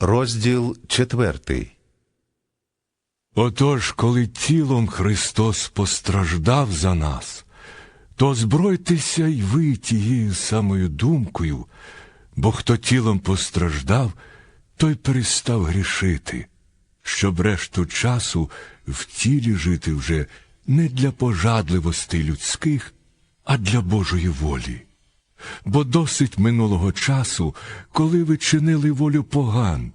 Розділ четвертий. Отож, коли тілом Христос постраждав за нас, то збройтеся й ви тією самою думкою, бо хто тілом постраждав, той перестав грішити, щоб решту часу в тілі жити вже не для пожадливостей людських, а для Божої волі. Бо досить минулого часу, коли ви чинили волю поган,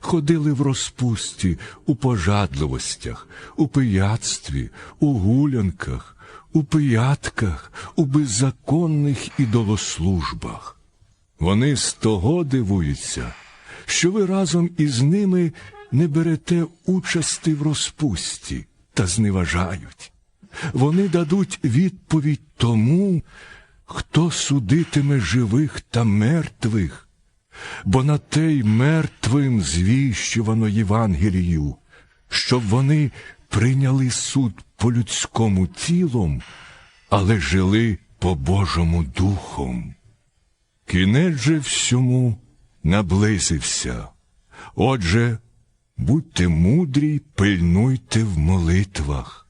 ходили в розпусті, у пожадливостях, у пияцтві, у гулянках, у пиятках, у беззаконних ідолослужбах. Вони з того дивуються, що ви разом із ними не берете участи в розпусті та зневажають. Вони дадуть відповідь тому, хто судитиме живих та мертвих, бо на те й мертвим звіщувано Євангелію, щоб вони прийняли суд по людському тілом, але жили по Божому духом. Кінець же всьому наблизився. Отже, будьте мудрі, пильнуйте в молитвах.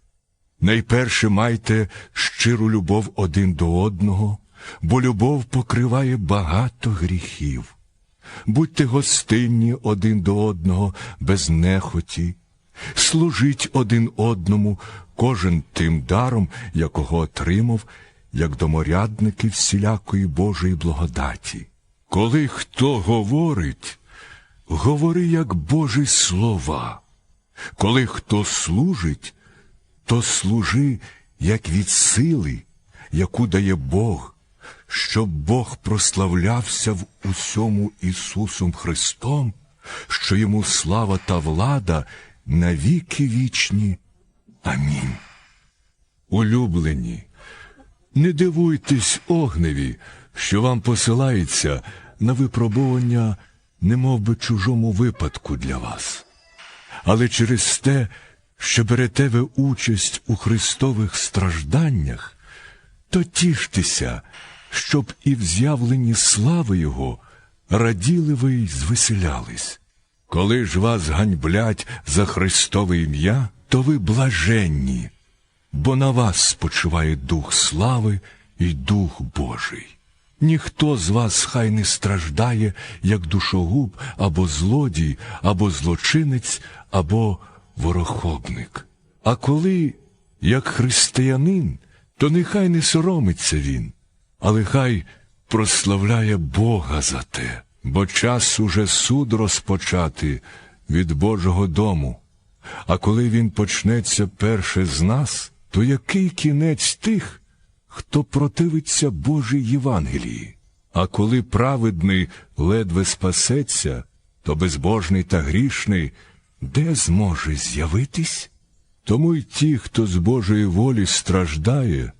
Найперше майте щиру любов один до одного, бо любов покриває багато гріхів. Будьте гостинні один до одного без нехоті, служіть один одному, кожен тим даром, якого отримав, як доморядники всілякої Божої благодаті. Коли хто говорить, говори як Божі слова. Коли хто служить, то служи як від сили, яку дає Бог, щоб Бог прославлявся в усьому Ісусом Христом, що йому слава та влада на віки вічні. Амінь. Улюблені, не дивуйтесь огневі, що вам посилається на випробування, немов би чужому випадку для вас але через те, що берете ви участь у Христових стражданнях, то тіштеся, щоб і в з'явленні слави Його раділи ви й звеселялись. Коли ж вас ганьблять за Христове ім'я, то ви блаженні, бо на вас спочиває Дух слави і Дух Божий. Ніхто з вас хай не страждає, як душогуб, або злодій, або злочинець, або ворохобник. А коли, як християнин, то нехай не соромиться він, але хай прославляє Бога за те, бо час уже суд розпочати від Божого дому. А коли він почнеться перше з нас, то який кінець тих, хто противиться Божій Євангелії. А коли праведний ледве спасеться, то безбожний та грішний де зможе з'явитись? Тому й ті, хто з Божої волі страждає,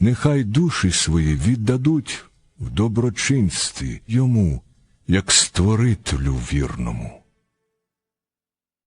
нехай душі свої віддадуть в доброчинстві йому, як створителю вірному.